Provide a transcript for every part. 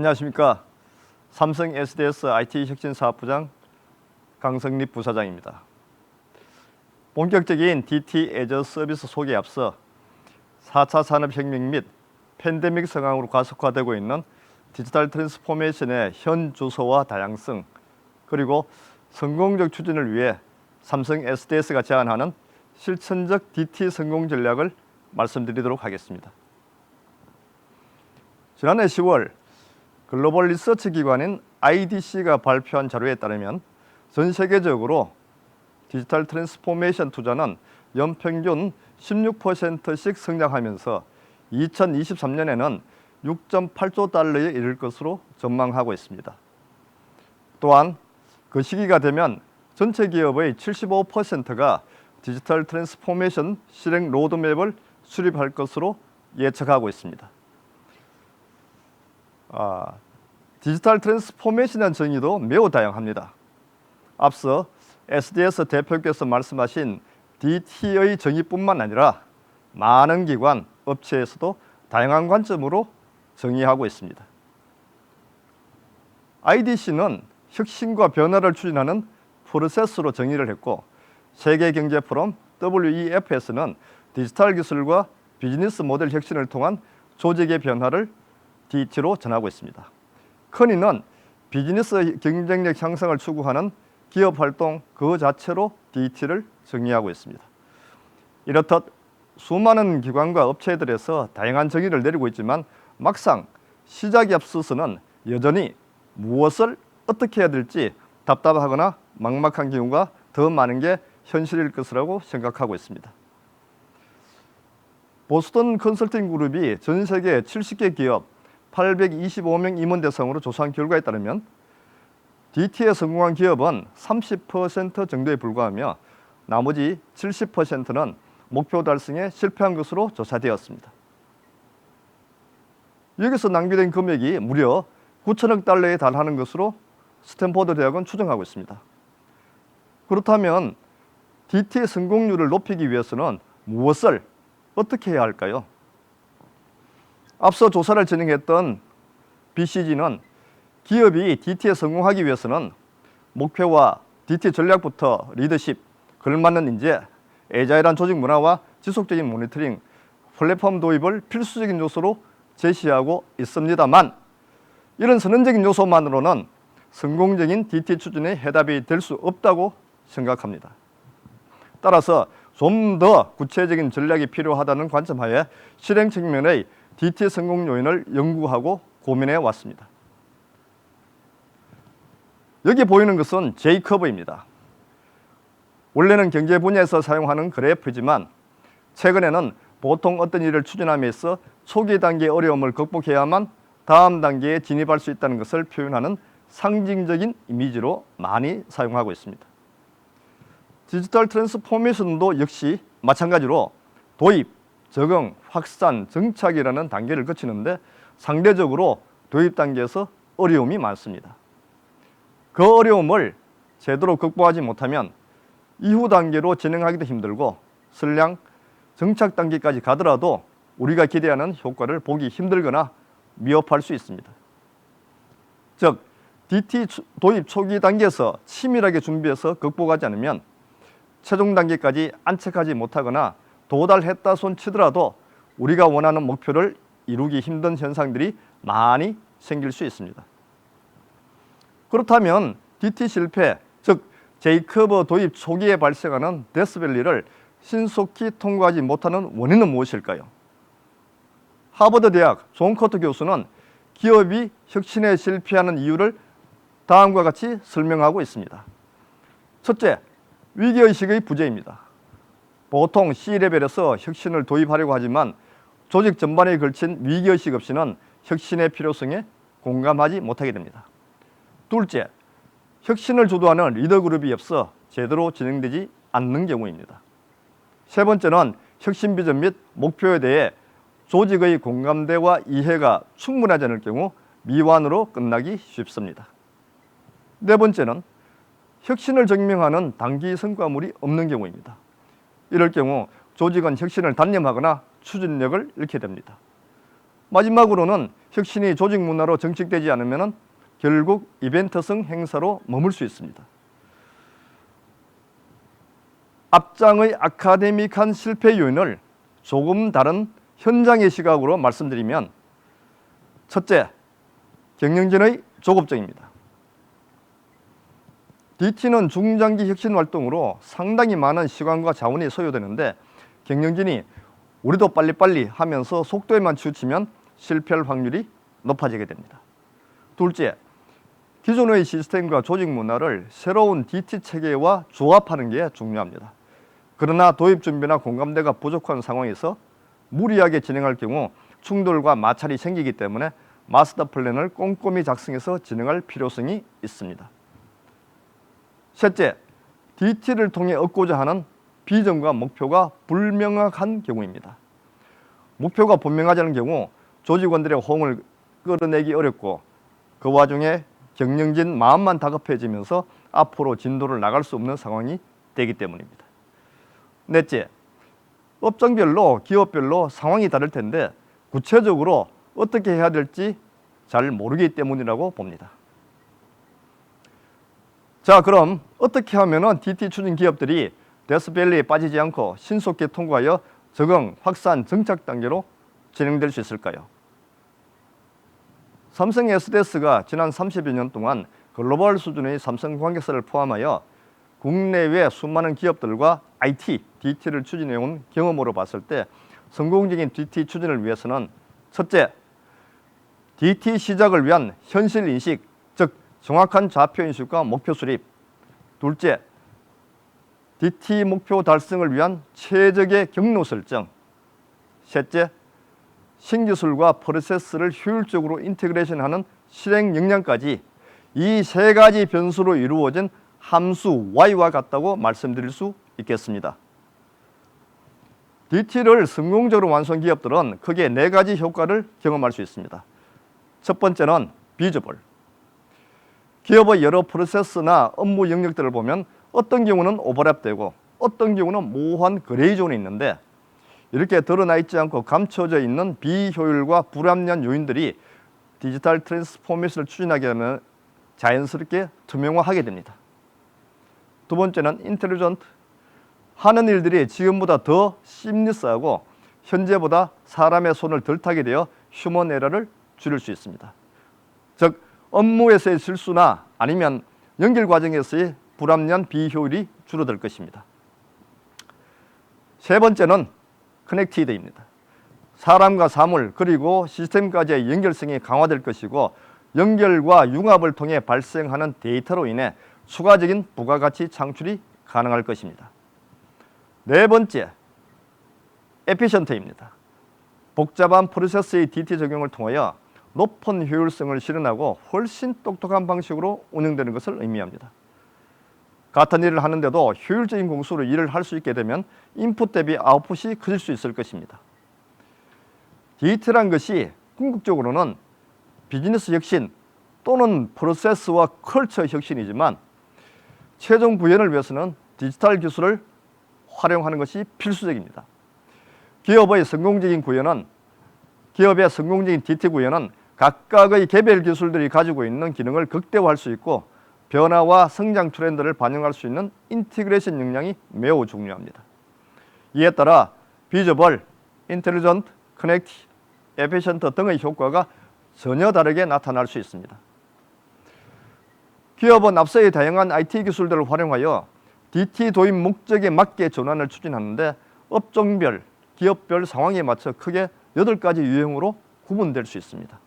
예, 안녕하십니까. 삼성 SDS IT 혁신 사업부장 강성립 부사장입니다. 본격적인 DT 애저 서비스 소개에 앞서 4차 산업혁명 및 팬데믹 상황으로 가속화되고 있는 디지털 트랜스포메이션의 현 주소와 다양성 그리고 성공적 추진을 위해 삼성 SDS가 제안하는 실천적 DT 성공 전략을 말씀드리도록 하겠습니다. 지난해 10월 글로벌 리서치 기관인 IDC가 발표한 자료에 따르면 전 세계적으로 디지털 트랜스포메이션 투자는 연평균 16%씩 성장하면서 2023년에는 6.8조 달러에 이를 것으로 전망하고 있습니다. 또한 그 시기가 되면 전체 기업의 75%가 디지털 트랜스포메이션 실행 로드맵을 수립할 것으로 예측하고 있습니다. 아, 디지털 트랜스포메이션이라는 정의도 매우 다양합니다. 앞서 SDS 대표께서 말씀하신 DT의 정의뿐만 아니라 많은 기관, 업체에서도 다양한 관점으로 정의하고 있습니다. IDC는 혁신과 변화를 추진하는 프로세스로 정의를 했고 세계경제 포럼 WEF에서는 디지털 기술과 비즈니스 모델 혁신을 통한 조직의 변화를 DT로 전하고 있습니다. 커니는 비즈니스 경쟁력 향상을 추구하는 기업 활동 그 자체로 DT를 정의하고 있습니다. 이렇듯 수많은 기관과 업체들에서 다양한 정의를 내리고 있지만 막상 시작에 앞서서는 여전히 무엇을 어떻게 해야 될지 답답하거나 막막한 경우가 더 많은 게 현실일 것이라고 생각하고 있습니다. 보스턴 컨설팅 그룹이 전 세계 70개 기업 825명 임원 대상으로 조사한 결과에 따르면 DT에 성공한 기업은 30% 정도에 불과하며 나머지 70%는 목표 달성에 실패한 것으로 조사되었습니다. 여기서 낭비된 금액이 무려 9천억 달러에 달하는 것으로 스탠포드 대학은 추정하고 있습니다. 그렇다면 DT의 성공률을 높이기 위해서는 무엇을 어떻게 해야 할까요? 앞서 조사를 진행했던 BCG는 기업이 DT에 성공하기 위해서는 목표와 DT 전략부터 리더십, 걸맞는 인재, 애자일한 조직 문화와 지속적인 모니터링, 플랫폼 도입을 필수적인 요소로 제시하고 있습니다만 이런 선언적인 요소만으로는 성공적인 DT 추진의 해답이 될 수 없다고 생각합니다. 따라서 좀 더 구체적인 전략이 필요하다는 관점하에 실행 측면의 DT 성공 요인을 연구하고 고민해 왔습니다. 여기 보이는 것은 J커브입니다. 원래는 경제 분야에서 사용하는 그래프지만 최근에는 보통 어떤 일을 추진함에 있어 초기 단계 어려움을 극복해야만 다음 단계에 진입할 수 있다는 것을 표현하는 상징적인 이미지로 많이 사용하고 있습니다. 디지털 트랜스포메이션도 역시 마찬가지로 도입, 적응, 확산, 정착이라는 단계를 거치는데 상대적으로 도입 단계에서 어려움이 많습니다. 그 어려움을 제대로 극복하지 못하면 이후 단계로 진행하기도 힘들고 설령 정착 단계까지 가더라도 우리가 기대하는 효과를 보기 힘들거나 미흡할 수 있습니다. 즉 DT 도입 초기 단계에서 치밀하게 준비해서 극복하지 않으면 최종 단계까지 안착하지 못하거나 도달했다 손 치더라도 우리가 원하는 목표를 이루기 힘든 현상들이 많이 생길 수 있습니다. 그렇다면 DT 실패, 즉 제이커브 도입 초기에 발생하는 데스밸리를 신속히 통과하지 못하는 원인은 무엇일까요? 하버드 대학 존 커트 교수는 기업이 혁신에 실패하는 이유를 다음과 같이 설명하고 있습니다. 첫째, 위기의식의 부재입니다. 보통 C레벨에서 혁신을 도입하려고 하지만 조직 전반에 걸친 위기의식 없이는 혁신의 필요성에 공감하지 못하게 됩니다. 둘째, 혁신을 주도하는 리더 그룹이 없어 제대로 진행되지 않는 경우입니다. 세 번째는 혁신 비전 및 목표에 대해 조직의 공감대와 이해가 충분하지 않을 경우 미완으로 끝나기 쉽습니다. 네 번째는 혁신을 증명하는 단기 성과물이 없는 경우입니다. 이럴 경우 조직은 혁신을 단념하거나 추진력을 잃게 됩니다. 마지막으로는 혁신이 조직 문화로 정착되지 않으면 결국 이벤트성 행사로 머물 수 있습니다. 앞장의 아카데믹한 실패 요인을 조금 다른 현장의 시각으로 말씀드리면 첫째, 경영진의 조급증입니다. DT는 중장기 혁신 활동으로 상당히 많은 시간과 자원이 소요되는데 경영진이 우리도 빨리빨리 하면서 속도에만 치우치면 실패할 확률이 높아지게 됩니다. 둘째, 기존의 시스템과 조직 문화를 새로운 DT 체계와 조합하는 게 중요합니다. 그러나 도입 준비나 공감대가 부족한 상황에서 무리하게 진행할 경우 충돌과 마찰이 생기기 때문에 마스터 플랜을 꼼꼼히 작성해서 진행할 필요성이 있습니다. 셋째, DT를 통해 얻고자 하는 비전과 목표가 불명확한 경우입니다. 목표가 분명하지 않은 경우 조직원들의 호응을 끌어내기 어렵고 그 와중에 경영진 마음만 다급해지면서 앞으로 진도를 나갈 수 없는 상황이 되기 때문입니다. 넷째, 업종별로 기업별로 상황이 다를 텐데 구체적으로 어떻게 해야 될지 잘 모르기 때문이라고 봅니다. 자, 그럼 어떻게 하면은 DT 추진 기업들이 데스밸리에 빠지지 않고 신속히 통과하여 적응, 확산, 정착 단계로 진행될 수 있을까요? 삼성 SDS가 지난 30여 년 동안 글로벌 수준의 삼성 관계사를 포함하여 국내외 수많은 기업들과 IT, DT를 추진해 온 경험으로 봤을 때 성공적인 DT 추진을 위해서는 첫째, DT 시작을 위한 현실 인식, 즉 정확한 좌표 인식과 목표 수립. 둘째, DT 목표 달성을 위한 최적의 경로 설정. 셋째, 신기술과 프로세스를 효율적으로 인테그레이션하는 실행 역량까지 이 세 가지 변수로 이루어진 함수 Y와 같다고 말씀드릴 수 있겠습니다. DT를 성공적으로 완성 기업들은 크게 네 가지 효과를 경험할 수 있습니다. 첫 번째는 비저블. 기업의 여러 프로세스나 업무 영역들을 보면 어떤 경우는 오버랩되고 어떤 경우는 모호한 그레이 존이 있는데 이렇게 드러나 있지 않고 감춰져 있는 비효율과 불합리한 요인들이 디지털 트랜스포메이션을 추진하게 되면 자연스럽게 투명화하게 됩니다. 두 번째는 인텔리전트. 하는 일들이 지금보다 더 심리스하고 현재보다 사람의 손을 덜 타게 되어 휴먼 에러를 줄일 수 있습니다. 즉 업무에서의 실수나 아니면 연결 과정에서의 불합리한 비효율이 줄어들 것입니다. 세 번째는 커넥티드입니다. 사람과 사물 그리고 시스템까지의 연결성이 강화될 것이고 연결과 융합을 통해 발생하는 데이터로 인해 추가적인 부가가치 창출이 가능할 것입니다. 네 번째, 에피션트입니다. 복잡한 프로세스의 DT 적용을 통하여 높은 효율성을 실현하고 훨씬 똑똑한 방식으로 운영되는 것을 의미합니다. 같은 일을 하는데도 효율적인 공수로 일을 할 수 있게 되면 인풋 대비 아웃풋이 커질 수 있을 것입니다. DT란 것이 궁극적으로는 비즈니스 혁신 또는 프로세스와 컬처 혁신이지만 최종 구현을 위해서는 디지털 기술을 활용하는 것이 필수적입니다. 기업의 성공적인 구현은 기업의 성공적인 DT 구현은 각각의 개별 기술들이 가지고 있는 기능을 극대화할 수 있고 변화와 성장 트렌드를 반영할 수 있는 인티그레이션 역량이 매우 중요합니다. 이에 따라 비저벌, 인텔리전트, 커넥트, 에피션트 등의 효과가 전혀 다르게 나타날 수 있습니다. 기업은 앞서의 다양한 IT 기술들을 활용하여 DT 도입 목적에 맞게 전환을 추진하는데 업종별, 기업별 상황에 맞춰 크게 8가지 유형으로 구분될 수 있습니다.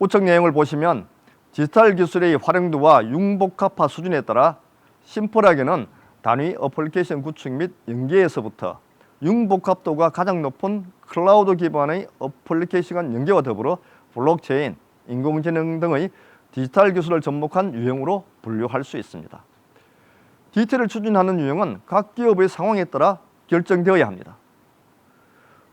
우측 내용을 보시면 디지털 기술의 활용도와 융복합화 수준에 따라 심플하게는 단위 어플리케이션 구축 및 연계에서부터 융복합도가 가장 높은 클라우드 기반의 어플리케이션 연계와 더불어 블록체인, 인공지능 등의 디지털 기술을 접목한 유형으로 분류할 수 있습니다. DT를 추진하는 유형은 각 기업의 상황에 따라 결정되어야 합니다.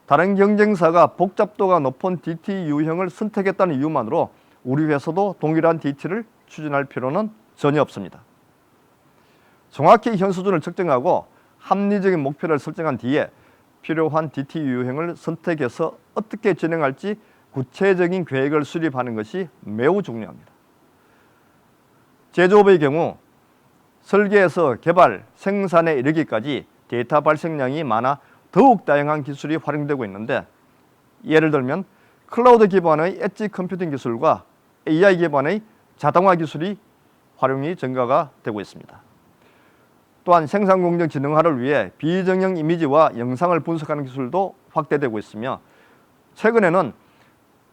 다른 경쟁사가 복잡도가 높은 DT 유형을 선택했다는 이유만으로 우리 회사도 동일한 DT를 추진할 필요는 전혀 없습니다. 정확히 현 수준을 측정하고 합리적인 목표를 설정한 뒤에 필요한 DT 유형을 선택해서 어떻게 진행할지 구체적인 계획을 수립하는 것이 매우 중요합니다. 제조업의 경우 설계에서 개발, 생산에 이르기까지 데이터 발생량이 많아 더욱 다양한 기술이 활용되고 있는데 예를 들면 클라우드 기반의 엣지 컴퓨팅 기술과 AI 기반의 자동화 기술이 활용이 증가가 되고 있습니다. 또한 생산 공정 지능화를 위해 비정형 이미지와 영상을 분석하는 기술도 확대되고 있으며 최근에는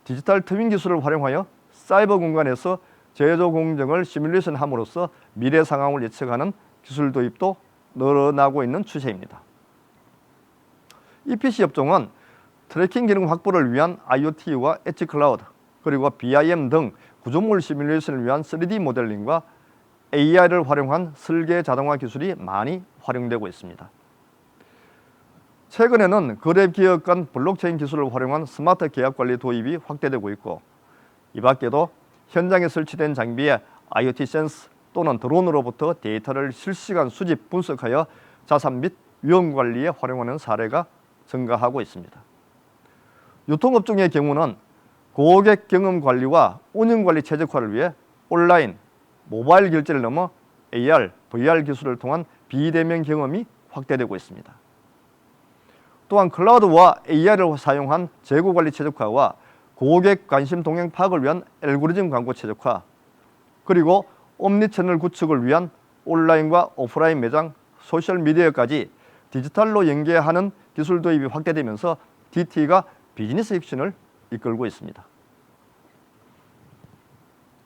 디지털 트윈 기술을 활용하여 사이버 공간에서 제조 공정을 시뮬레이션 함으로써 미래 상황을 예측하는 기술 도입도 늘어나고 있는 추세입니다. EPC 업종은 트래킹 기능 확보를 위한 IoT와 엣지 클라우드 그리고 BIM 등 구조물 시뮬레이션을 위한 3D 모델링과 AI를 활용한 설계 자동화 기술이 많이 활용되고 있습니다. 최근에는 거래 기업 간 블록체인 기술을 활용한 스마트 계약 관리 도입이 확대되고 있고 이 밖에도 현장에 설치된 장비에 IoT 센스 또는 드론으로부터 데이터를 실시간 수집 분석하여 자산 및 위험 관리에 활용하는 사례가 증가하고 있습니다. 유통업 종의 경우는 고객 경험 관리와 운영 관리 최적화를 위해 온라인, 모바일 결제를 넘어 AR, VR 기술을 통한 비대면 경험이 확대되고 있습니다. 또한 클라우드와 AI를 사용한 재고 관리 최적화와 고객 관심 동행 파악을 위한 알고리즘 광고 최적화 그리고 옴니 채널 구축을 위한 온라인과 오프라인 매장, 소셜 미디어까지 디지털로 연계하는 기술 도입이 확대되면서 DT가 비즈니스 액션을 이끌고 있습니다.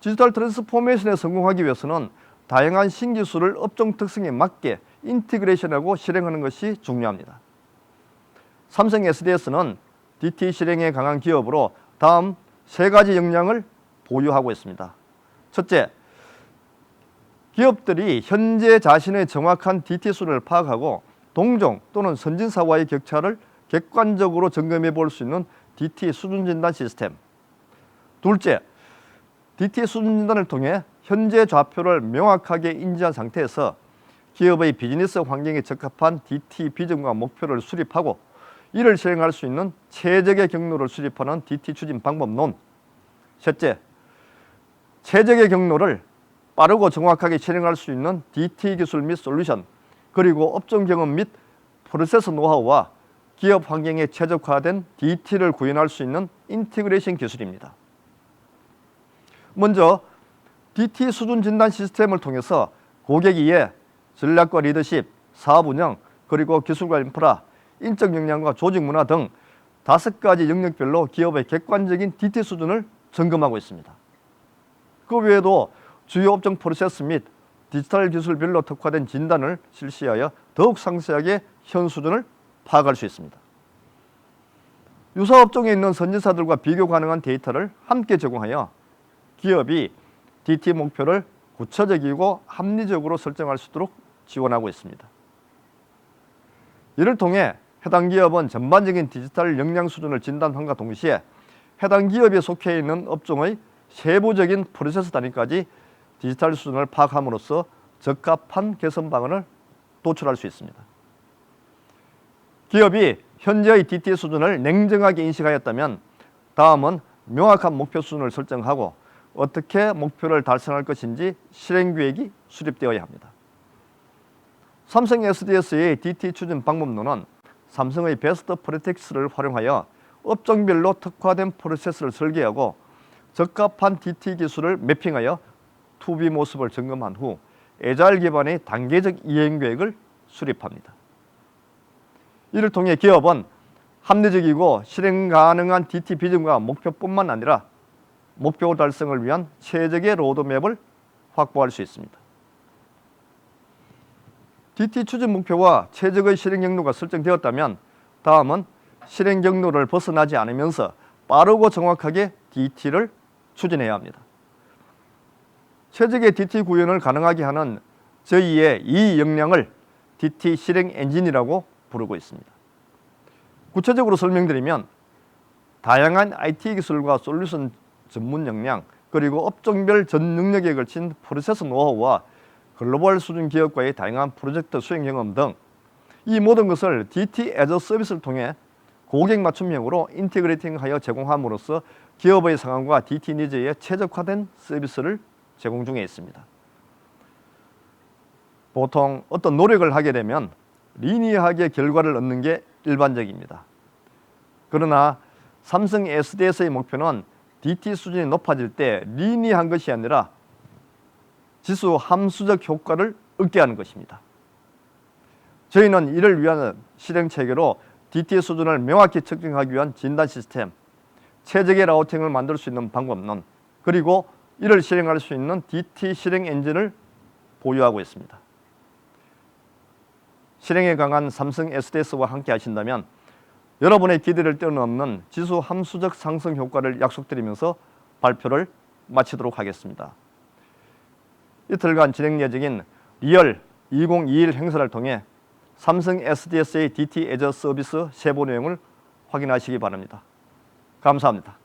디지털 트랜스포메이션에 성공하기 위해서는 다양한 신기술을 업종 특성에 맞게 인티그레이션하고 실행하는 것이 중요합니다. 삼성 SDS는 DT 실행에 강한 기업으로 다음 세 가지 역량을 보유하고 있습니다. 첫째, 기업들이 현재 자신의 정확한 DT 수를 파악하고 동종 또는 선진사와의 격차를 객관적으로 점검해 볼 수 있는 DT 수준 진단 시스템. 둘째, DT 수준 진단을 통해 현재 좌표를 명확하게 인지한 상태에서 기업의 비즈니스 환경에 적합한 DT 비전과 목표를 수립하고 이를 실행할 수 있는 최적의 경로를 수립하는 DT 추진 방법론. 셋째, 최적의 경로를 빠르고 정확하게 실행할 수 있는 DT 기술 및 솔루션, 그리고 업종 경험 및 프로세스 노하우와 기업 환경에 최적화된 DT를 구현할 수 있는 인티그레이션 기술입니다. 먼저 DT 수준 진단 시스템을 통해서 고객 이해, 전략과 리더십, 사업 운영, 그리고 기술과 인프라, 인적 역량과 조직 문화 등 다섯 가지 영역별로 기업의 객관적인 DT 수준을 점검하고 있습니다. 그 외에도 주요 업종 프로세스 및 디지털 기술별로 특화된 진단을 실시하여 더욱 상세하게 현 수준을 파악할 수 있습니다. 유사 업종에 있는 선진사들과 비교 가능한 데이터를 함께 제공하여 기업이 DT 목표를 구체적이고 합리적으로 설정할 수 있도록 지원하고 있습니다. 이를 통해 해당 기업은 전반적인 디지털 역량 수준을 진단함과 동시에 해당 기업에 속해 있는 업종의 세부적인 프로세스 단위까지 디지털 수준을 파악함으로써 적합한 개선 방안을 도출할 수 있습니다. 기업이 현재의 DT 수준을 냉정하게 인식하였다면 다음은 명확한 목표 수준을 설정하고 어떻게 목표를 달성할 것인지 실행 계획이 수립되어야 합니다. 삼성 SDS의 DT 추진 방법론은 삼성의 베스트 프로텍스를 활용하여 업종별로 특화된 프로세스를 설계하고 적합한 DT 기술을 매핑하여 투비 모습을 점검한 후 에자일 기반의 단계적 이행 계획을 수립합니다. 이를 통해 기업은 합리적이고 실행 가능한 DT 비전과 목표뿐만 아니라 목표 달성을 위한 최적의 로드맵을 확보할 수 있습니다. DT 추진 목표와 최적의 실행 경로가 설정되었다면 다음은 실행 경로를 벗어나지 않으면서 빠르고 정확하게 DT를 추진해야 합니다. 최적의 DT 구현을 가능하게 하는 저희의 이 역량을 DT 실행 엔진이라고 부르고 있습니다. 구체적으로 설명드리면 다양한 IT 기술과 솔루션 전문 역량 그리고 업종별 전 능력에 걸친 프로세스 노하우와 글로벌 수준 기업과의 다양한 프로젝트 수행 경험 등 이 모든 것을 DT 애저 서비스를 통해 고객 맞춤형으로 인테그레이팅하여 제공함으로써 기업의 상황과 DT 니즈에 최적화된 서비스를 제공 중에 있습니다. 보통 어떤 노력을 하게 되면 리니어하게 결과를 얻는 게 일반적입니다. 그러나 삼성 SDS의 목표는 DT 수준이 높아질 때 리니어한 것이 아니라 지수 함수적 효과를 얻게 하는 것입니다. 저희는 이를 위한 실행 체계로 DT 수준을 명확히 측정하기 위한 진단 시스템, 최적의 라우팅을 만들 수 있는 방법론, 그리고 이를 실행할 수 있는 DT 실행 엔진을 보유하고 있습니다. 실행에 강한 삼성 SDS와 함께 하신다면 여러분의 기대를 뛰어넘는 지수 함수적 상승 효과를 약속드리면서 발표를 마치도록 하겠습니다. 이틀간 진행 예정인 리얼 2021 행사를 통해 삼성 SDS의 DT 애저 서비스 세부 내용을 확인하시기 바랍니다. 감사합니다.